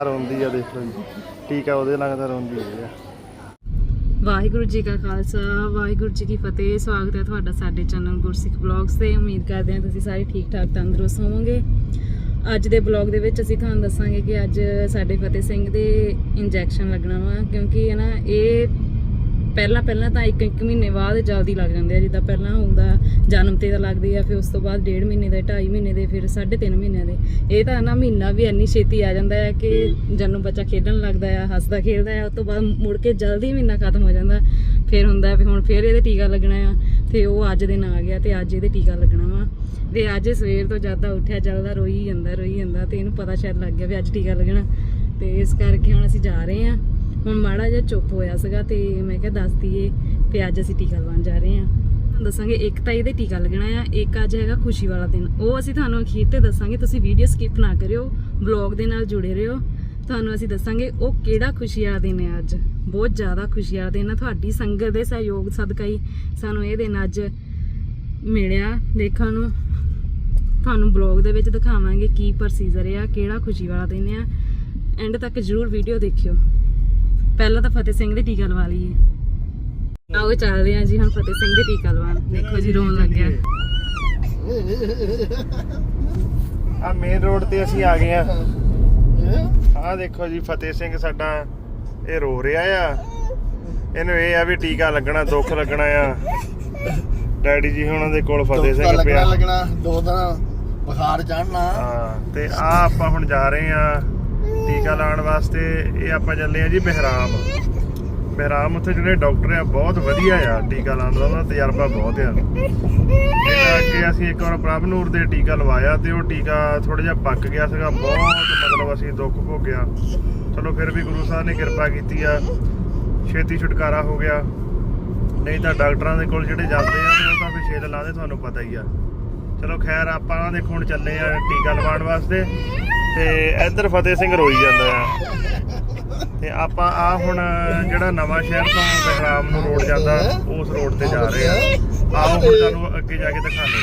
ਰੋਂਦੀ ਆ, ਦੇਖੋ ਜੀ। ਟੀਕਾ ਉਹਦੇ ਲੱਗਦਾ ਰੋਂਦੀ ਹੋਈ ਵਾਹਿਗੁਰੂ ਜੀ ਕਾ ਖਾਲਸਾ, ਵਾਹਿਗੁਰੂ ਜੀ ਕੀ ਫਤਿਹ। ਸਵਾਗਤ ਹੈ ਤੁਹਾਡਾ ਸਾਡੇ ਚੈਨਲ ਗੁਰਸਿੱਖ ਬਲੌਗਸ ਤੇ। ਉਮੀਦ ਕਰਦੇ ਹਾਂ ਤੁਸੀਂ ਸਾਰੇ ਠੀਕ, ਠਾਕ, ਤੰਦਰੁਸਤ ਹੋਵੋਗੇ। ਅੱਜ ਦੇ ਬਲੌਗ ਦੇ ਵਿੱਚ ਅਸੀਂ ਤੁਹਾਨੂੰ ਦੱਸਾਂਗੇ ਕਿ ਅੱਜ ਸਾਡੇ ਫਤਿਹ ਸਿੰਘ ਦੇ ਇੰਜੈਕਸ਼ਨ ਲੱਗਣਾ ਵਾ, ਕਿਉਂਕਿ ਹੈ ਨਾ, ਇਹ ਪਹਿਲਾਂ ਪਹਿਲਾਂ ਤਾਂ ਇੱਕ ਇੱਕ ਮਹੀਨੇ ਬਾਅਦ ਜਲਦੀ ਲੱਗ ਜਾਂਦੇ ਆ, ਜਿੱਦਾਂ ਪਹਿਲਾਂ ਹੁੰਦਾ ਜਨਮ ਤੇ ਤਾਂ ਲੱਗਦੀ ਆ, ਫਿਰ ਉਸ ਤੋਂ ਬਾਅਦ ਡੇਢ ਮਹੀਨੇ ਦੇ 2.5 ਮਹੀਨੇ ਦੇ, ਫਿਰ 3.5 ਮਹੀਨਿਆਂ ਦੇ। ਇਹ ਤਾਂ ਨਾ ਮਹੀਨਾ ਵੀ ਇੰਨੀ ਛੇਤੀ ਆ ਜਾਂਦਾ ਹੈ ਕਿ ਜਦੋਂ ਬੱਚਾ ਖੇਡਣ ਲੱਗਦਾ ਆ, ਹੱਸਦਾ ਖੇਡਦਾ ਆ, ਉਸ ਤੋਂ ਬਾਅਦ ਮੁੜ ਕੇ ਜਲਦੀ ਮਹੀਨਾ ਖਤਮ ਹੋ ਜਾਂਦਾ। ਫਿਰ ਹੁੰਦਾ ਵੀ ਹੁਣ ਫਿਰ ਇਹਦੇ ਟੀਕਾ ਲੱਗਣਾ ਆ, ਤੇ ਉਹ ਅੱਜ ਦਿਨ ਆ ਗਿਆ ਤੇ ਅੱਜ ਇਹਦੇ ਟੀਕਾ ਲੱਗਣਾ ਵਾ। ਤੇ ਅੱਜ ਸਵੇਰ ਤੋਂ ਜ਼ਿਆਦਾ ਉੱਠਿਆ ਚੱਲਦਾ ਰੋਈ ਜਾਂਦਾ ਰੋਈ ਜਾਂਦਾ ਤੇ ਇਹਨੂੰ ਪਤਾ ਸ਼ਾਇਦ ਲੱਗ ਗਿਆ ਵੀ ਅੱਜ ਟੀਕਾ ਲੱਗਣਾ। ਤੇ ਇਸ ਕਰਕੇ ਹੁਣ ਅਸੀਂ ਜਾ ਰਹੇ ਹਾਂ ਹੁਣ ਮਾੜਾ ਜਿਹਾ ਚੁੱਪ ਹੋਇਆ ਸੀਗਾ ਤੇ ਮੈਂ ਕਿਹਾ ਦੱਸ ਦਈਏ ਤੇ ਅੱਜ ਅਸੀਂ ਟੀਕਾ ਲਵਾਉਣ ਜਾ ਰਹੇ ਹਾਂ। ਤੁਹਾਨੂੰ ਦੱਸਾਂਗੇ, ਇੱਕ ਤਾਂ ਇਹਦੇ ਟੀਕਾ ਲੱਗਣਾ ਆ, ਇੱਕ ਅੱਜ ਹੈਗਾ ਖੁਸ਼ੀ ਵਾਲਾ ਦਿਨ। ਉਹ ਅਸੀਂ ਤੁਹਾਨੂੰ ਅਖੀਰ ਤੇ ਦੱਸਾਂਗੇ, ਤੁਸੀਂ ਵੀਡੀਓ ਸਕਿਪ ਨਾ ਕਰਿਓ ਬਲੌਗ ਦੇ ਨਾਲ ਜੁੜੇ ਰਹੋ। ਤੁਹਾਨੂੰ ਅਸੀਂ ਦੱਸਾਂਗੇ ਉਹ ਕਿਹੜਾ ਖੁਸ਼ੀ ਵਾਲਾ ਦਿਨ ਹੈ ਅੱਜ। ਬਹੁਤ ਜ਼ਿਆਦਾ ਖੁਸ਼ੀ ਵਾਲਾ ਦਿਨ ਆ। ਤੁਹਾਡੀ ਸੰਗਤ ਦੇ ਸਹਿਯੋਗ ਸਦਕਾ ਹੀ ਸਾਨੂੰ ਇਹ ਦਿਨ ਅੱਜ ਮਿਲਿਆ ਦੇਖਣ ਨੂੰ। ਤੁਹਾਨੂੰ ਬਲੌਗ ਦੇ ਵਿੱਚ ਦਿਖਾਵਾਂਗੇ ਕੀ ਪ੍ਰੋਸੀਜਰ ਆ, ਕਿਹੜਾ ਖੁਸ਼ੀ ਵਾਲਾ ਦਿਨ ਆ। ਐਂਡ ਤੱਕ ਜਰੂਰ ਵੀਡੀਓ ਦੇਖਿਓ। ਪਹਿਲਾਂ ਤਾਂ ਫਤਿਹ ਸਿੰਘ ਦੇ ਟੀਕਾ ਲਵਾ ਲਈਏ। ਆਓ ਚੱਲਦੇ ਆ ਜੀ ਹੁਣ ਫਤਿਹ ਸਿੰਘ ਦੇ ਟੀਕਾ ਲਵਾਉਣ। ਦੇਖੋ ਜੀ ਰੋਣ ਲੱਗਿਆ। ਆ ਮੇਨ ਰੋਡ ਤੇ ਅਸੀਂ ਆ ਗਏ ਆ ਆ ਦੇਖੋ ਜੀ ਫਤਿਹ ਸਿੰਘ ਸਾਡਾ ਇਹ ਰੋ ਰਿਹਾ ਆ। ਇਹਨੂੰ ਇਹ ਆ ਵੀ ਟੀਕਾ ਲੱਗਣਾ ਦੁੱਖ ਲੱਗਣਾ ਆ। ਡੈਡੀ ਜੀ ਉਹਨਾਂ ਦੇ ਕੋਲ ਫਤਿਹ ਸਿੰਘ ਪਿਆ। ਲੱਗਣਾ ਦੋ ਦਿਨ ਬੁਖਾਰ ਚੜਨਾ ਹਾਂ ਤੇ ਆ ਆਪਾਂ ਹੁਣ ਜਾ ਰਹੇ ਆ ਟੀਕਾ ਲਾਉਣ ਵਾਸਤੇ ਇਹ ਆਪਾਂ ਚੱਲੇ ਆ ਜੀ ਬਹਿਰਾਮ। ਬਹਿਰਾਮ ਉੱਥੇ ਜਿਹੜੇ ਡਾਕਟਰ ਆ, ਬਹੁਤ ਵਧੀਆ ਆ ਟੀਕਾ ਲਾਉਣ ਦਾ ਉਹਨਾਂ ਦਾ ਤਜਰਬਾ ਬਹੁਤ ਆ। ਇਹਦਾ ਅੱਗੇ ਅਸੀਂ ਇੱਕ ਵਾਰ ਪ੍ਰਭਨੂਰ ਦੇ ਟੀਕਾ ਲਵਾਇਆ ਤੇ ਉਹ ਟੀਕਾ ਥੋੜਾ ਜਿਹਾ ਪੱਕ ਗਿਆ ਸੀਗਾ, ਬਹੁਤ ਮਤਲਬ ਅਸੀਂ ਦੁੱਖ ਭੋਗਿਆ। ਚਲੋ ਫਿਰ ਵੀ ਗੁਰੂ ਸਾਹਿਬ ਨੇ ਕਿਰਪਾ ਕੀਤੀ ਆ, ਛੇਤੀ ਛੁਟਕਾਰਾ ਹੋ ਗਿਆ। ਨਹੀਂ ਤਾਂ ਡਾਕਟਰਾਂ ਦੇ ਕੋਲ ਜਿਹੜੇ ਜਾਂਦੇ ਆ, ਉਹ ਤਾਂ ਫਿਰ ਛੇਦ ਲਾਦੇ ਤੁਹਾਨੂੰ ਪਤਾ ਹੀ ਆ। ਚਲੋ ਖੈਰ, ਆਪਾਂ ਦੇਖੋ ਹੁਣ ਚੱਲੇ ਆ ਟੀਕਾ ਲਵਾਉਣ ਵਾਸਤੇ ਤੇ ਇੱਧਰ ਫਤਿਹ ਸਿੰਘ ਰੋਈ ਜਾਂਦਾ ਆ। ਤੇ ਆਪਾਂ ਆ ਹੁਣ ਜਿਹੜਾ ਨਵਾਂ ਸ਼ਹਿਰ ਤੋਂ ਬਹਿਰਾਮ ਨੂੰ ਰੋਡ ਜਾਂਦਾ, ਉਸ ਰੋਡ ਤੇ ਜਾ ਰਹੇ ਆ। ਆਓ ਹੁਣ ਤੁਹਾਨੂੰ ਅੱਗੇ ਜਾ ਕੇ ਦਿਖਾਉਂਦੇ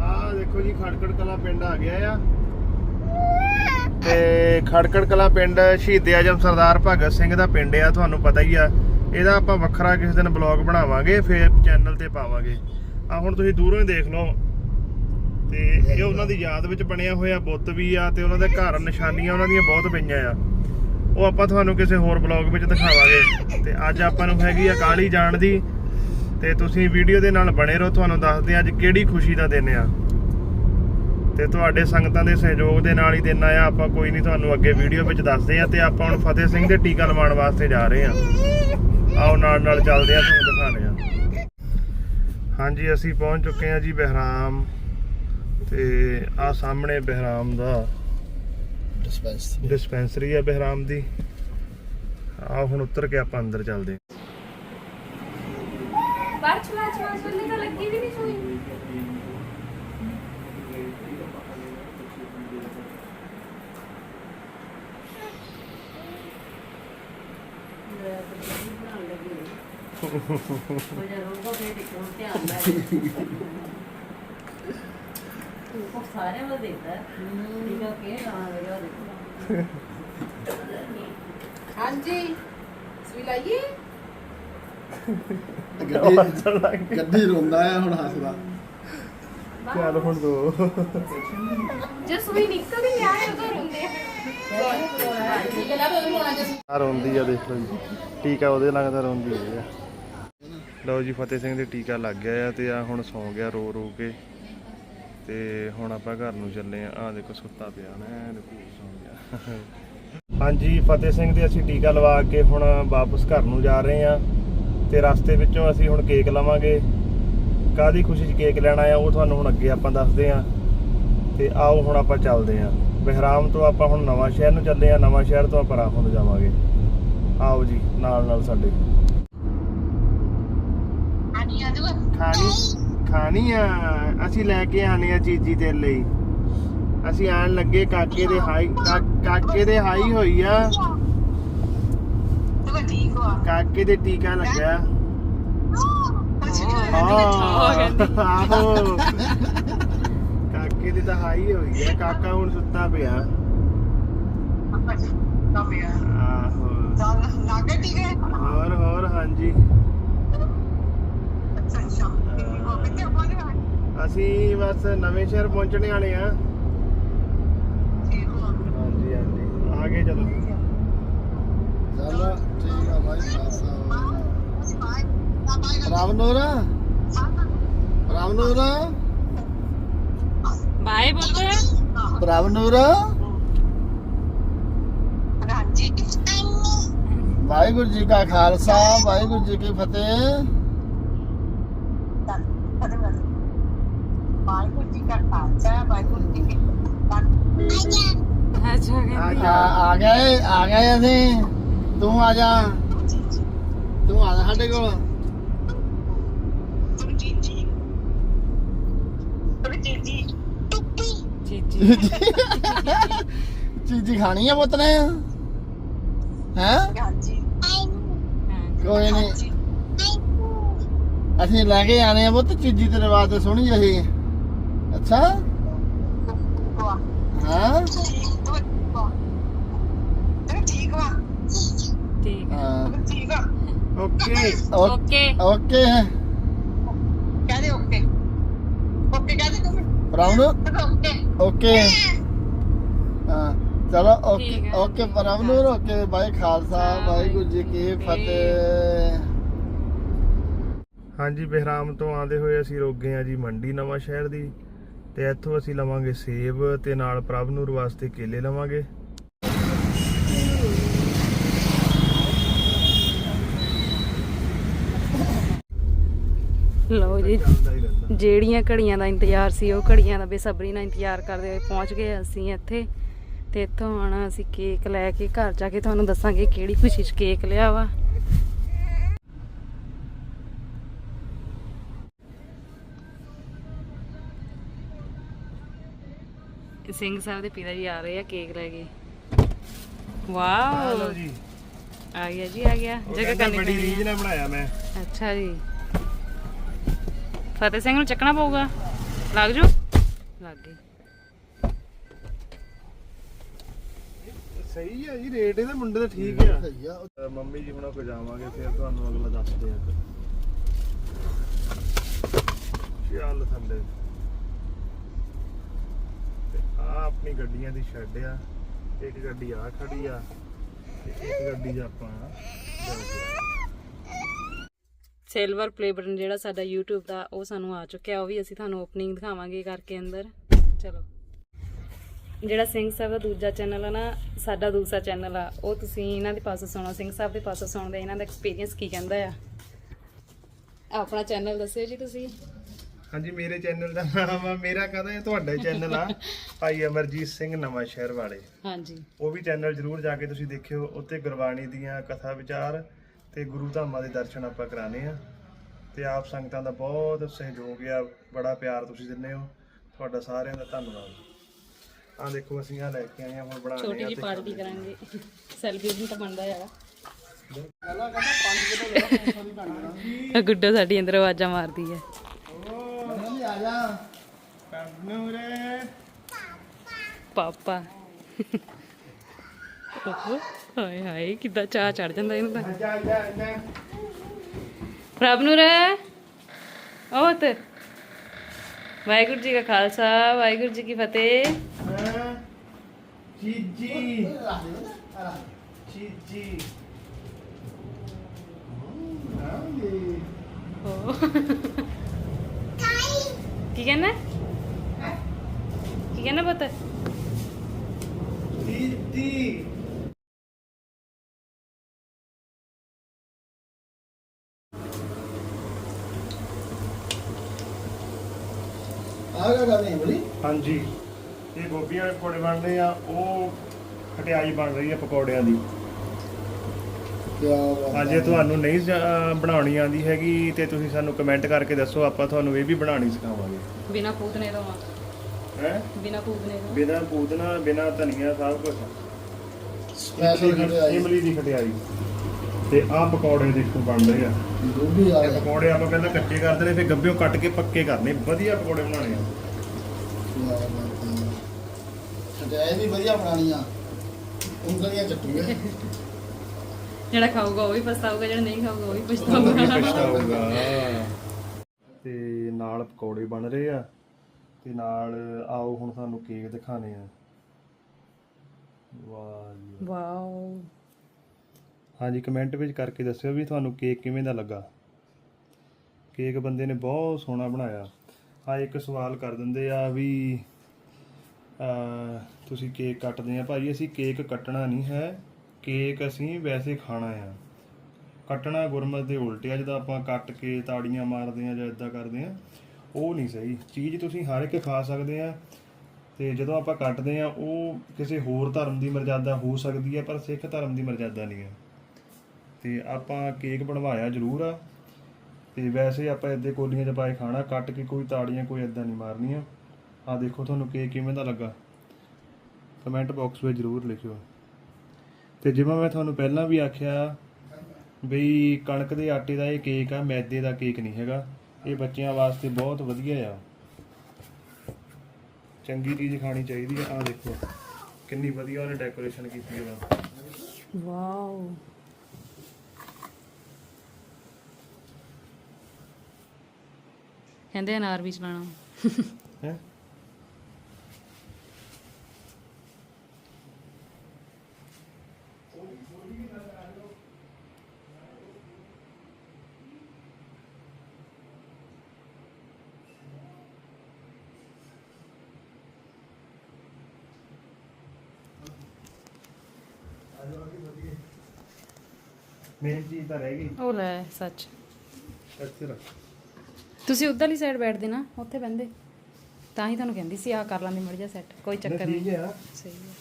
ਆ। ਦੇਖੋ ਜੀ, ਖੜਕੜ ਕਲਾ ਪਿੰਡ ਆ ਗਿਆ ਆ। ਤੇ ਖੜਕੜ ਕਲਾ ਪਿੰਡ ਸ਼ਹੀਦ ਆਜਮ ਸਰਦਾਰ ਭਗਤ ਸਿੰਘ ਦਾ ਪਿੰਡ ਆ, ਤੁਹਾਨੂੰ ਪਤਾ ਹੀ ਆ। ਇਹਦਾ ਆਪਾਂ ਵੱਖਰਾ ਕਿਸੇ ਦਿਨ ਬਲੌਗ ਬਣਾਵਾਂਗੇ, ਫਿਰ ਚੈਨਲ ਤੇ ਪਾਵਾਂਗੇ। ਆ ਹੁਣ ਤੁਸੀਂ ਦੂਰੋਂ ਹੀ ਦੇਖ ਲਓ। ਤੇ ਇਹ ਉਹਨਾਂ ਦੀ ਯਾਦ ਵਿੱਚ ਬਣਿਆ ਹੋਇਆ ਬੁੱਤ ਵੀ ਆ ਤੇ ਉਹਨਾਂ ਦੇ ਘਰ ਨਿਸ਼ਾਨੀਆਂ ਉਹਨਾਂ ਦੀਆਂ ਬਹੁਤ ਪਈਆਂ ਆ। ਉਹ ਆਪਾਂ ਤੁਹਾਨੂੰ ਕਿਸੇ ਹੋਰ ਬਲੌਗ ਵਿੱਚ ਦਿਖਾਵਾਂਗੇ। ਤੇ ਅੱਜ ਆਪਾਂ ਨੂੰ ਹੈਗੀ ਆ ਕਾਲੀ ਜਾਣ ਦੀ। ਤੇ ਤੁਸੀਂ ਵੀਡੀਓ ਦੇ ਨਾਲ ਬਣੇ ਰਹੋ ਤੁਹਾਨੂੰ ਦੱਸਦੇ ਅੱਜ ਕਿਹੜੀ ਖੁਸ਼ੀ ਦਾ ਦਿਨ ਆ। ਤੇ ਤੁਹਾਡੇ ਸੰਗਤਾਂ ਦੇ ਸਹਿਯੋਗ ਦੇ ਨਾਲ ਹੀ ਦਿਨ ਆਇਆ ਆਪਾਂ ਕੋਈ ਨਹੀਂ ਤੁਹਾਨੂੰ ਅੱਗੇ ਵੀਡੀਓ ਵਿੱਚ ਦੱਸਦੇ ਆ ਤੇ ਆਪਾਂ ਹੁਣ ਫਤਿਹ ਸਿੰਘ ਦੇ ਟੀਕਾ ਲਵਾਉਣ ਵਾਸਤੇ ਜਾ ਰਹੇ ਆ ਆਓ ਨਾਲ ਨਾਲ ਚੱਲਦੇ ਆ ਤੁਹਾਨੂੰ ਹਾਂਜੀ ਅਸੀਂ ਪਹੁੰਚ ਚੁੱਕੇ ਆ ਜੀ ਬਹਿਰਾਮ ਤੇ ਆ ਸਾਹਮਣੇ ਬਹਿਰਾਮ ਦਾ ਡਿਸਪੈਂਸ ਡਿਸਪੈਂਸਰੀ ਆ ਬਹਿਰਾਮ ਦੀ। ਆ ਹੁਣ ਉੱਤਰ ਕੇ ਆਪਾਂ ਅੰਦਰ ਚੱਲਦੇ ਹਾਂ। ਛਵਾ ਛਵਾ ਛੋਲੇ ਤਾਂ ਲੱਗੀ ਵੀ ਨਹੀਂ ਸੂਈ। ਸਾਰਿਆਂ ਵੱਲ ਦੇਖਦਾ ਠੀਕ ਆ ਕਿ ਨਾ ਮੇਰਾ ਦੇਖਦਾ ਹਾਂਜੀ ਸਵੀ ਲਾਈਏ ਗੱਡੀ ਗੱਡੀ ਰੋਂਦਾ ਆ ਹੁਣ ਹੱਸਦਾ ਚੱਲ ਹੁਣ ਦੋ ਜੇ ਸਵੀ ਨਿਕਲਦੀ ਆ ਉਦੋਂ ਰੋਂਦੇ ਆ ਠੀਕ ਹੈ ਆ ਰੋਂਦੀ ਆ ਦੇਖੋ ਜੀ ਟੀਕਾ ਉਹਦੇ ਲੱਗਦਾ ਰੋਂਦੀ ਆ ਲਓ ਜੀ, ਫਤਿਹ ਸਿੰਘ ਦੇ ਟੀਕਾ ਲੱਗ ਗਿਆ ਆ ਤੇ ਆ ਹੁਣ ਸੌਂ ਗਿਆ ਰੋ ਰੋ ਕੇ। ਤੇ ਹੁਣ ਆਪਾਂ ਘਰ ਨੂੰ ਚੱਲੇ ਆ। ਆ ਦੇਖੋ, ਸੁੱਤਾ ਪਿਆ ਨਾ ਐਨ ਸੌਂ ਗਿਆ। ਹਾਂਜੀ, ਫਤਿਹ ਸਿੰਘ ਦੇ ਅਸੀਂ ਟੀਕਾ ਲਵਾ ਕੇ ਹੁਣ ਵਾਪਸ ਘਰ ਨੂੰ ਜਾ ਰਹੇ ਆ। ਤੇ ਰਸਤੇ ਵਿੱਚੋਂ ਅਸੀਂ ਹੁਣ ਕੇਕ ਲਵਾਂਗੇ। ਕਾਦੀ ਖੁਸ਼ੀ 'ਚ ਕੇਕ ਲੈਣਾ ਆ ਉਹ ਤੁਹਾਨੂੰ ਹੁਣ ਅੱਗੇ ਆਪਾਂ ਦੱਸਦੇ ਆ। ਤੇ ਆਓ ਹੁਣ ਆਪਾਂ ਚੱਲਦੇ ਆਂ। ਬਹਿਰਾਮ ਤੋਂ ਆਪਾਂ ਹੁਣ ਨਵਾਂ ਸ਼ਹਿਰ ਨੂੰ ਚੱਲੇ ਆਂ। ਨਵਾਂ ਸ਼ਹਿਰ ਤੋਂ ਆਪਾਂ ਰਾਹੋਂ ਨੂੰ ਜਾਵਾਂਗੇ। ਆਓ ਜੀ ਨਾਲ ਨਾਲ ਸਾਡੇ। ਖਾਣੀ ਖਾਣੀ ਆ। ਅਸੀਂ ਲੈ ਕੇ ਆਣੇ ਆ ਚੀਜੀ ਤੇਰੇ ਲਈ। ਅਸੀਂ ਆਣ ਲੱਗੇ ਕਾਕੇ ਦੇ ਹਾਈ ਕਾਕੇ ਦੇ ਹਾਈ ਹੋਈ ਆ। ਕਾਕੇ ਦੇ ਟੀਕਾ ਲੱਗਾ ਹਾਂ। ਆਹੋ। ਕਾਕੇ ਦੀ ਤਾਂ ਹਾਈ ਹੋਈ ਹੈ ਕਾਕਾ ਹੁਣ ਸੁੱਤਾ ਪਿਆ। ਆਹੋ। ਹੋਰ ਹੋਰ ਹਾਂਜੀ। ਅਸੀਂ ਬਸ ਨਵੇਂ ਸ਼ਹਿਰ ਪਹੁੰਚਣੇ ਵਾਲੇ ਆ ਹਾਂਜੀ ਹਾਂਜੀ। ਆ ਗਏ ਚਲੋ ਚੱਲ ਠੀਕ ਆ ਭਾਈ ਖਾਲਸਾ ਰਾਮਨੂਰ? ਰਾਮਨੂਰ? ਬਾਏ ਪੁੱਤ। ਰਾਮਨੂਰ? ਵਾਹਿਗੁਰੂ ਜੀ ਕਾ ਖਾਲਸਾ ਵਾਹਿਗੁਰੂ ਜੀ ਕੀ ਫਤਿਹ। ਅੱਛਾ ਕਹਿੰਦੀ ਆ ਆ ਗਏ ਆ ਗਏ ਅਸੀਂ। ਤੂੰ ਆ ਜਾ। ਤੂੰ ਆ ਜਾ ਸਾਡੇ ਕੋਲ। ਚੀਚੀ। ਚੀਜ਼ੀ ਖਾਣੀ ਆ ਪੁੱਤ ਨੇ? ਹੈ? ਕੋਈ ਨਹੀਂ ਅਸੀਂ ਲੈ ਕੇ ਆਣੇ ਆ ਪੁੱਤ ਚੀਜ਼ੀ ਤੇਰੇ ਵਾਸਤੇ ਸੋਹਣੀ ਰਹੀ ਅੱਛਾ ਹਾਂ ਠੀਕ ਹਾਂ ਓਕੇ ਓਕੇ ਓਕੇ ਹੈ ਬਰਾਉਨ ਓਕੇ ਹਾਂ ਚਲੋ ਓਕੇ ਠੀਕ ਹੈ। ਓਕੇ ਬਰਾਉਨ ਓਕੇ ਬਾਈ ਖਾਲਸਾ ਵਾਹਿਗੁਰੂ ਜੀ ਕੀ ਫਤਿਹ ਹਾਂਜੀ ਬਹਿਰਾਮ ਤੋਂ ਆਉਂਦੇ ਹੋਏ ਅਸੀਂ ਰੁਕ ਗਏ ਆ ਜੀ ਮੰਡੀ ਨਵਾਂ ਸ਼ਹਿਰ ਦੀ। ਤੇ ਇੱਥੋਂ ਅਸੀਂ ਲਵਾਂਗੇ ਸੇਬ ਤੇ ਨਾਲ ਪ੍ਰਭ ਨੂਰ ਵਾਸਤੇ ਕੇਲੇ ਲਵਾਂਗੇ। ਲਓ ਜੀ, ਜਿਹੜੀਆਂ ਘੜੀਆਂ ਦਾ ਇੰਤਜ਼ਾਰ ਸੀ, ਉਹ ਘੜੀਆਂ ਦਾ ਬੇਸਬਰੀ ਨਾਲ ਇੰਤਜ਼ਾਰ ਕਰਦੇ ਹੋਏ ਪਹੁੰਚ ਗਏ ਅਸੀਂ ਇੱਥੇ। ਤੇ ਇੱਥੋਂ ਹੁਣ ਅਸੀਂ ਕੇਕ ਲੈ ਕੇ ਘਰ ਜਾ ਕੇ ਤੁਹਾਨੂੰ ਦੱਸਾਂਗੇ ਕਿਹੜੀ ਖੁਸ਼ੀ 'ਚ ਕੇਕ ਲਿਆ ਵਾ। ਸਿੰਘ ਸਾਹਿਬ ਦੇ ਪਿਤਾ ਜੀ ਆ ਰਹੇ ਆ ਕੇਕ ਲੈ ਕੇ ਵਾਓ ਲਓ ਜੀ। ਆ ਗਿਆ ਜੀ ਆ ਗਿਆ। ਜਗ੍ਹਾ ਕਰਨੀ ਬੜੀ ਰੀਝ। ਨਾਲ ਬਣਾਇਆ ਮੈਂ। ਅੱਛਾ ਜੀ। ਫਤਿਹ ਸਿੰਘ ਨੂੰ ਚੱਕਣਾ ਪਊਗਾ? ਲੱਗ ਜੂ? ਲੱਗ ਗਈ। ਸਹੀ ਹੈ ਜੀ ਰੇਟ ਇਹਦਾ ਮੁੰਡੇ ਦਾ ਠੀਕ ਆ। ਸਹੀ ਆ। ਮੰਮੀ ਜੀ ਹੁਣਾਂ ਕੋ ਜਾਵਾਂਗੇ ਫਿਰ ਤੁਹਾਨੂੰ ਅਗਲਾ ਦੱਸਦੇ ਆ। ਚੱਲ ਥੱਲੇ ਤੇ ਆ ਆਪਣੀ ਗੱਡੀਆਂ ਦੀ ਸ਼ੈੱਡ ਆ, ਇੱਕ ਗੱਡੀ ਆ ਖੜੀ ਆ, ਤੇ ਇੱਕ ਗੱਡੀ 'ਚ ਆਪਾਂ ਸਿਲਵਰ ਪਲੇ ਬਟਨ ਜਿਹੜਾ ਸਾਡਾ YouTube ਦਾ, ਉਹ ਸਾਨੂੰ ਆ ਚੁੱਕਿਆ, ਉਹ ਵੀ ਅਸੀਂ ਤੁਹਾਨੂੰ ਓਪਨਿੰਗ ਦਿਖਾਵਾਂਗੇ ਕਰਕੇ ਅੰਦਰ। ਚਲੋ। ਜਿਹੜਾ ਸਿੰਘ ਸਾਹਿਬ ਦਾ ਦੂਜਾ ਚੈਨਲ ਆ ਨਾ, ਸਾਡਾ ਦੂਸਰਾ ਚੈਨਲ ਆ, ਉਹ ਤੁਸੀਂ ਇਹਨਾਂ ਦੇ ਪਾਸੋਂ ਸੁਣੋ, ਸਿੰਘ ਸਾਹਿਬ ਦੇ ਪਾਸੋਂ ਸੁਣਦੇ ਇਹਨਾਂ ਦਾ ਐਕਸਪੀਰੀਅੰਸ ਕੀ ਕਹਿੰਦਾ ਆ। ਆਪਣਾ ਚੈਨਲ ਦੱਸਿਓ ਜੀ ਤੁਸੀਂ। ਹਾਂਜੀ ਮੇਰੇ ਚੈਨਲ ਦਾ ਨਾਮ ਆ ਮੇਰਾ ਕਹਦਾ ਇਹ ਤੁਹਾਡਾ ਚੈਨਲ ਆ। ਭਾਈ ਅਮਰਜੀਤ ਸਿੰਘ ਨਵਾਂ ਸ਼ਹਿਰ ਵਾਲੇ। ਹਾਂਜੀ। ਉਹ ਵੀ ਚੈਨਲ ਜਰੂਰ ਜਾ ਕੇ ਤੁਸੀਂ ਦੇਖਿਓ ਉੱਤੇ ਗੁਰਬਾਣੀ ਦੀਆਂ ਕਥਾ ਵਿਚਾਰ ਤੇ ਗੁਰੂ ਧਾਮਾਂ ਦੇ ਦਰਸ਼ਨ ਆਪਾਂ ਕਰਾਣੇ ਆ ਤੇ ਆਪ ਸੰਗਤਾਂ ਦਾ ਬਹੁਤ ਸਹਿਯੋਗ ਆ ਬੜਾ ਪਿਆਰ ਤੁਸੀਂ ਦਿੰਦੇ ਹੋ। ਤੁਹਾਡਾ ਸਾਰਿਆਂ ਦਾ ਧੰਨਵਾਦ। ਆ ਦੇਖੋ ਅਸੀਂ ਆ ਲੈ ਕੇ ਆਏ ਆ ਹੁਣ ਬਣਾਉਣੇ ਆ ਛੋਟੀ ਜਿਹੀ ਤੇ ਪਾਰਟੀ ਕਰਾਂਗੇ। ਸੈਲੀਬ੍ਰੇਸ਼ਨ ਤਾਂ ਬਣਦਾ ਹੈਗਾ। ਪਹਿਲਾਂ ਕਹਿੰਦਾ 5 ਕਿਲੋ ਲੈ ਪੈਸਾ ਨਹੀਂ ਬਣਨਾ ਆ ਗੁੱਡੋ ਸਾਡੀ ਅੰਦਰ ਆਵਾਜ਼ਾਂ ਮਾਰਦੀ ਹੈ। ਜਾ ਪਾਪਾ। ਓਹੋ, ਹਾਏ ਹਾਏ ਕਿੱਦਾਂ ਚਾਹ ਚੜ ਜਾਂਦਾ ਇਹਨੂੰ ਤਾਂ। ਜਾ ਜਾ ਜਾ। ਨੂੰ ਰਹਿ ਵਾਹਿਗੁਰੂ ਜੀ ਕਾ ਖਾਲਸਾ ਵਾਹਿਗੁਰੂ ਜੀ ਕੀ ਫਤਿਹ। ਹਾਂ। ਚੀਜੀ। ਚੀਜੀ। ਓ। ਕੀ ਕਹਿੰਦਾ? ਕੀ ਕਹਿੰਦਾ ਪੁੱਤ? ਚੀਜੀ ਆ ਗਾ ਨਹੀਂ ਬੋਲੀ ਹਾਂਜੀ। ਇਹ ਗੋਭੀਆਂ ਦੇ ਪਕੌੜੇ ਬਣਦੇ ਆ ਉਹ ਖਟਿਆਈ ਬਣ ਰਹੀ ਆ ਪਕੌੜਿਆਂ ਦੀ। ਅੱਜ ਜੇ ਤੁਹਾਨੂੰ ਨਹੀਂ ਜ- ਬਣਾਉਣੀ ਆਂਦੀ ਹੈਗੀ ਤੇ ਤੁਸੀਂ ਸਾਨੂੰ ਕਮੈਂਟ ਕਰਕੇ ਦੱਸੋ ਆਪਾਂ ਤੁਹਾਨੂੰ ਇਹ ਵੀ ਬਣਾਉਣੀ ਸਿਖਾਵਾਂਗੇ। ਬਿਨਾ ਪੂਤਨੇ ਤੋਂ ਆ। ਹੈ? ਬਿਨਾ ਪੂਤਨੇ ਤੋਂ। ਬਿਨਾ ਪੂਤਨਾ ਬਿਨਾ ਧਨੀਆ ਸਭ ਕੁਝ ਸਪੈਸ਼ਲ ਖੜਿਆਈ ਇਮਲੀ ਦੀ ਖਟਿਆਈ। ਤੇ ਆਹ ਪਕੌੜੇ ਦੇਖੋ ਬਣਦੇ ਆ। ਗੋਭੀ ਆ ਇਹ ਗਿਆ ਪਕੌੜੇ ਆਪਾਂ ਪਹਿਲਾਂ ਕੱਚੇ ਕਰਦੇ ਨੇ ਫਿਰ ਗੱਭਿਓ ਕੱਟ ਕੇ ਪੱਕੇ ਕਰਨੇ। ਵਧੀਆ ਪਕੌੜੇ ਬਣਾਉਣੇ ਆ। ਖਟਿਆਈ ਵੀ ਵਧੀਆ ਬਣਾਣੀ ਆ। ਉਂਗਲੀਆਂ ਚੱਟੂਗੇ ਜਿਹੜਾ ਖਾਊਗਾ ਉਹ ਵੀ ਪਛਤਾਊਗਾ ਜਿਹੜਾ ਨਹੀਂ ਖਾਊਗਾ ਉਹ ਵੀ ਪਛਤਾਊਗਾ। ਪਛਤਾਊਗਾ। ਤੇ ਨਾਲ ਪਕੌੜੇ ਬਣ ਰਹੇ ਆ। ਤੇ ਨਾਲ ਆਓ ਹੁਣ ਤੁਹਾਨੂੰ ਕੇਕ ਦਿਖਾਣੇ ਆ। ਵਾਹ ਜੀ ਵਾਓ। ਹਾਂਜੀ ਕਮੈਂਟ ਵਿੱਚ ਕਰਕੇ ਦੱਸਿਓ ਵੀ ਤੁਹਾਨੂੰ ਕੇਕ ਕਿਵੇਂ ਦਾ ਲੱਗਾ। ਕੇਕ ਬੰਦੇ ਨੇ ਬਹੁਤ ਸੋਹਣਾ ਬਣਾਇਆ। ਆ ਇੱਕ ਸਵਾਲ ਕਰ ਦਿੰਦੇ ਆ ਵੀ ਅਹ, ਤੁਸੀਂ ਕੇਕ ਕੱਟਦੇ ਆ। ਭਾਈ ਅਸੀਂ ਕੇਕ ਕੱਟਣਾ ਨਹੀਂ ਹੈ। ਕੇਕ ਅਸੀਂ ਵੈਸੇ ਖਾਣਾ ਆ। ਕੱਟਣਾ ਗੁਰਮਤ ਦੇ ਉਲਟ ਆ, ਜਦੋਂ ਆਪਾਂ ਕੱਟ ਕੇ ਤਾੜੀਆਂ ਮਾਰਦੇ ਆ ਜਾਂ ਇਦਾਂ ਕਰਦੇ ਆ, ਉਹ ਨਹੀਂ ਸਹੀ। ਚੀਜ਼ ਤੁਸੀਂ ਹਰ ਇੱਕ ਖਾ ਸਕਦੇ ਆ ਤੇ ਜਦੋਂ ਆਪਾਂ ਕੱਟਦੇ ਆ, ਉਹ ਕਿਸੇ ਹੋਰ ਧਰਮ ਦੀ ਮਰਜ਼ਾਦਾ ਹੋ ਸਕਦੀ ਹੈ ਪਰ ਸਿੱਖ ਧਰਮ ਦੀ ਮਰਜ਼ਾਦਾ ਨਹੀਂ ਹੈ ਤੇ ਆਪਾਂ ਕੇਕ ਬਣਵਾਇਆ ਜ਼ਰੂਰ ਆ, ਤੇ ਵੈਸੇ ਆਪਾਂ ਇੱਦੇ ਕੋਲੀਆਂ 'ਚ ਪਾਏ ਖਾਣਾ, ਕੱਟ ਕੇ ਕੋਈ ਤਾੜੀਆਂ, ਕੋਈ ਇਦਾਂ ਨਹੀਂ ਮਾਰਨੀਆਂ। ਆ ਦੇਖੋ ਤੁਹਾਨੂੰ ਕੇਕ ਕਿਵੇਂ ਦਾ ਲੱਗਾ। ਕਮੈਂਟ ਬਾਕਸ ਵਿੱਚ ਜ਼ਰੂਰ ਲਿਖਿਓ। ਤੇ ਜਿਵੇਂ ਮੈਂ ਤੁਹਾਨੂੰ ਪਹਿਲਾਂ ਵੀ ਆਖਿਆ ਬਈ ਕਣਕ ਦੇ ਆਟੇ ਦਾ ਇਹ ਕੇਕ ਆ ਮੈਦੇ ਦਾ ਕੇਕ ਨਹੀਂ ਹੈਗਾ। ਇਹ ਬੱਚਿਆਂ ਵਾਸਤੇ ਬਹੁਤ ਵਧੀਆ ਆ। ਚੰਗੀ ਚੀਜ਼ ਖਾਣੀ ਚਾਹੀਦੀ ਆ। ਆ ਦੇਖੋ ਕਿੰਨੀ ਵਧੀਆ ਉਹਨੇ ਡੈਕੋਰੇਸ਼ਨ ਕੀਤੀ ਹੈ ਵਾਓ। ਕਹਿੰਦੇ ਅਨਾਰ ਵੀ ਚਲਾਣਾ ਹੈ? ਮੇਰੀ ਚੀਜ਼ ਤਾਂ ਰਹਿ ਗਈ। ਉਹ ਲੈ ਸੱਚ। ਇੱਥੇ ਰੱਖ। ਤੁਸੀਂ ਉਧਰਲੀ ਸਾਈਡ ਬੈਠਦੇ ਨਾ ਉੱਥੇ ਬੰਦੇ ਤਾਂ ਹੀ ਤੁਹਾਨੂੰ ਕਹਿੰਦੀ ਸੀ ਆਹ ਕਰ ਲਾਂਦੇ ਮੜ ਜਾ ਸੈੱਟ ਕੋਈ ਚੱਕਰ ਠੀਕ ਨਹੀਂ। ਹੈ ਸਹੀ ਹੈ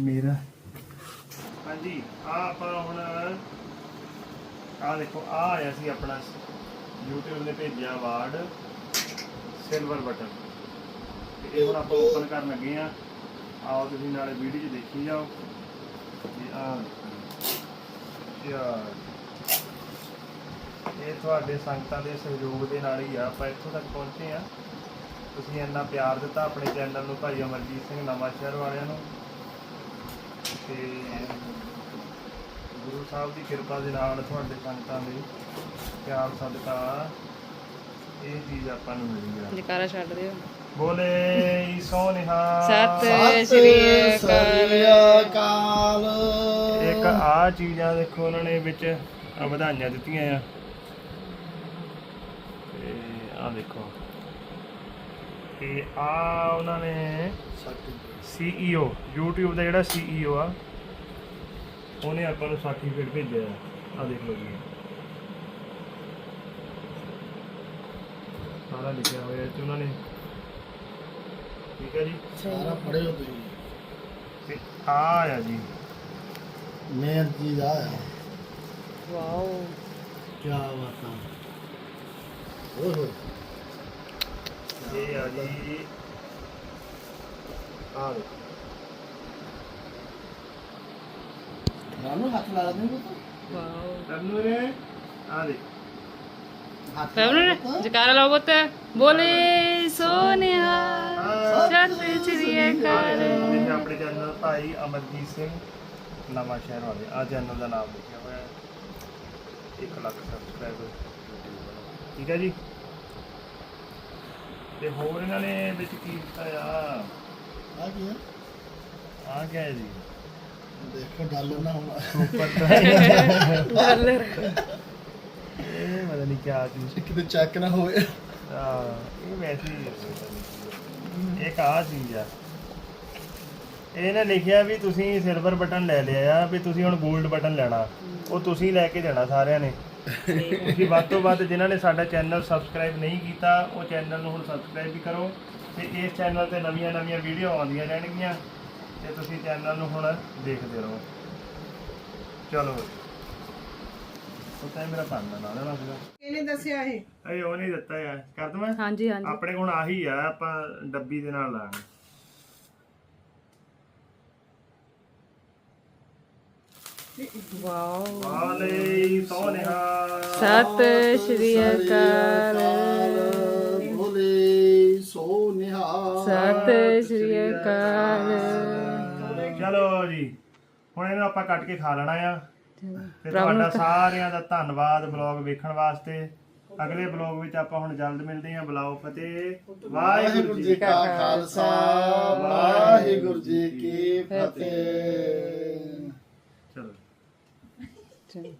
ਮੇਰਾ। ਹਾਂਜੀ ਆ ਆਪਾਂ ਹੁਣ ਆ ਦੇਖੋ ਆ ਆਇਆ ਸੀ ਆਪਣਾ YouTube ਨੇ ਭੇਜਿਆ ਅਵਾਰਡ ਸਿਲਵਰ ਬਟਨ ਤੇ ਇਹ ਹੁਣ ਆਪਾਂ ਓਪਨ ਕਰਨ ਲੱਗੇ ਆ। ਆਓ ਤੁਸੀਂ ਨਾਲੇ ਵੀਡੀਓ 'ਚ ਦੇਖੀ ਜਾਓ। ਤੇ ਆ ਯਾਰ ਇਹ ਤੁਹਾਡੇ ਸੰਗਤਾਂ ਦੇ ਸਹਿਯੋਗ ਦੇ ਨਾਲ ਹੀ ਆ, ਆਪਾਂ ਇੱਥੋਂ ਤੱਕ ਪਹੁੰਚੇ ਆ ਤੁਸੀਂ ਇੰਨਾ ਪਿਆਰ ਦਿੱਤਾ ਆਪਣੇ ਚੈਨਲ ਨੂੰ, ਭਾਈ ਅਮਰਜੀਤ ਸਿੰਘ, ਨਵਾਂ ਸ਼ਹਿਰ ਵਾਲਿਆਂ ਨੂੰ। ਤੇ ਗੁਰੂ ਸਾਹਿਬ ਦੀ ਕਿਰਪਾ ਦੇ ਨਾਲ ਤੁਹਾਡੇ ਸੰਗਤਾਂ ਦੇ ਪਿਆਰ, ਸਦਕਾ ਇਹ ਚੀਜ਼ ਆਪਾਂ ਨੂੰ ਮਿਲੀ ਆ। ਜਕਾਰਾ ਛੱਡ ਦਿਓ। ਬੋਲੇ ਸੋਨਿਹਾ। ਸਤਿ ਸ਼੍ਰੀ ਅਕਾਲ। ਇੱਕ ਆ ਚੀਜ਼ਾਂ ਦੇਖੋ ਉਹਨਾਂ ਨੇ ਵਿੱਚ ਵਧਾਈਆਂ ਦਿੱਤੀਆਂ ਆ। ਤੇ ਆ ਦੇਖੋ। ਤੇ ਆ ਉਹਨਾਂ ਨੇ CEO YouTube ਦਾ ਜਿਹੜਾ CEO ਆ ਉਹਨੇ ਆਪਾਂ ਨੂੰ ਸਰਟੀਫਿਕੇਟ ਭੇਜਿਆ ਆ। ਦੇਖ ਲਓ ਜੀ। ਸਾਰਾ ਲਿਖਿਆ ਹੋਇਆ ਤੇ ਉਹਨਾਂ ਨੇ ਠੀਕ ਹੈ ਜੀ? ਸਾਰਾ ਪੜਿਓ ਤੁਸੀਂ। ਤੇ ਆ ਆ ਜੀ। ਮੇਨ ਚੀਜ਼ ਆ ਆ ਵਾਓ। ਕੀ ਬਾਤਾਂ ਓਏ ਹੋਏ ਇਹ ਆ ਜੀ। ਆ ਦੇਖੋ ਰਾਨੂੰ ਹੱਥ ਲਾ ਦੇ ਵਾਓ। ਤੈਨੂੰ ਨੇ ਆ ਦੇਖ ਹੱਥ ਫੈਮਿਲੀ ਜਕਾਰਾ ਲਾਓ ਬੁੱਤ ਬੋਲੇ ਸੋਨਿਹਾ ਸਤਿ ਸ਼੍ਰੀ ਅਕਾਲ। ਇਹ ਆਪਣੇ ਚੈਨਲ ਭਾਈ ਅਮਰਜੀਤ ਸਿੰਘ ਨਵਾਂ ਸ਼ਹਿਰ ਵਾਲੇ। ਆ ਚੈਨਲ ਦਾ ਨਾਮ ਲਿਖਿਆ ਹੋਇਆ ਹੈ। 1 ਲੱਖ ਸਬਸਕ੍ਰਾਈਬਰ ਠੀਕ ਹੈ ਜੀ? ਤੇ ਹੋਰ ਇਹਨਾਂ ਨੇ ਵਿੱਚ ਕੀ ਦਿੱਤਾ ਆ? ਆ ਕੀ ਹੈ? ਆ ਕਿਆ ਹੈ ਜੀ? ਦੇਖੋ ਡਾਲਰ ਨਾ ਹੋਣਾ। ਡਾਲਰ। ਇਹ ਪਤਾ ਨਹੀਂ ਕਿਆ ਚੀਜ਼। ਕਿਤੇ ਚੈੱਕ ਨਾ ਹੋਵੇ। ਆ ਇਹ ਵੈਸੇ ਹੀ। ਇੱਕ ਆ ਚੀਜ਼ ਆ। ਇਹਨੇ ਲਿਖਿਆ ਵੀ ਤੁਸੀਂ ਸਿਲਵਰ ਬਟਨ ਲੈ ਲਿਆ ਆ, ਵੀ ਤੁਸੀਂ ਹੁਣ 골ਡ ਬਟਨ ਲੈਣਾ। ਉਹ ਤੁਸੀਂ ਲੈ ਕੇ ਜਾਣਾ ਸਾਰਿਆਂ ਨੇ। ਤੁਸੀਂ ਵੱਧ ਤੋਂ ਵੱਧ ਜਿਨ੍ਹਾਂ ਨੇ ਸਾਡਾ ਚੈਨਲ ਸਬਸਕ੍ਰਾਈਬ ਨਹੀਂ ਕੀਤਾ, ਉਹ ਚੈਨਲ ਨੂੰ ਹੁਣ ਸਬਸਕ੍ਰਾਈਬ ਵੀ ਕਰੋ ਤੇ ਇਸ ਚੈਨਲ ਤੇ ਨਵੀਆਂ ਨਵੀਆਂ ਵੀਡੀਓ ਆਉਂਦੀਆਂ ਰਹਿਣਗੀਆਂ ਤੇ ਤੁਸੀਂ ਚੈਨਲ ਨੂੰ ਹੁਣ ਦੇਖਦੇ ਰਹੋ। ਚਲੋ ਉਹ ਤਾਂ ਮੇਰਾ ਪੰਨ ਨਾਲ ਲੈਣਾ ਸੀਗਾ ਇਹਨੇ ਦੱਸਿਆ ਇਹ? ਅਏ ਉਹ ਨਹੀਂ ਦਿੱਤਾ ਯਾਰ ਕਰ ਦਵਾਂ? ਹਾਂਜੀ ਹਾਂਜੀ। ਆਪਣੇ ਕੋਲ ਆਹੀ ਆ ਆਪਾਂ ਡੱਬੀ ਦੇ ਨਾਲ ਲਾਂਗੇ। ਵਾਓ ਵਾਲੇ ਸੋਨਿਹਾ ਸਤਿ ਸ਼੍ਰੀ ਅਕਾਲ। ਬੋਲੇ ਸੋ ਨਿਹਾਲ। ਸਤਿ ਸ਼੍ਰੀ ਅਕਾਲ। ਚਲੋ ਜੀ ਹੁਣ ਇਹਨੂੰ ਆਪਾਂ ਕੱਟ ਕੇ ਖਾ ਲੈਣਾ ਆ। ਤੇ ਤੁਹਾਡਾ ਸਾਰਿਆਂ ਦਾ ਧੰਨਵਾਦ ਬਲੌਗ ਵੇਖਣ ਵਾਸਤੇ। ਅਗਲੇ ਬਲੌਗ ਵਿੱਚ ਆਪਾਂ ਹੁਣ ਜਲਦ ਮਿਲਦੇ ਹਾਂ। ਬੁਲਾਓ ਫਤਿਹ। ਵਾਹਿਗੁਰੂ ਜੀ ਕਾ ਖਾਲਸਾ। ਵਾਹਿਗੁਰੂ ਜੀ ਕੀ ਫਤਿਹ। ਚਲੋ। ਚਲੋ।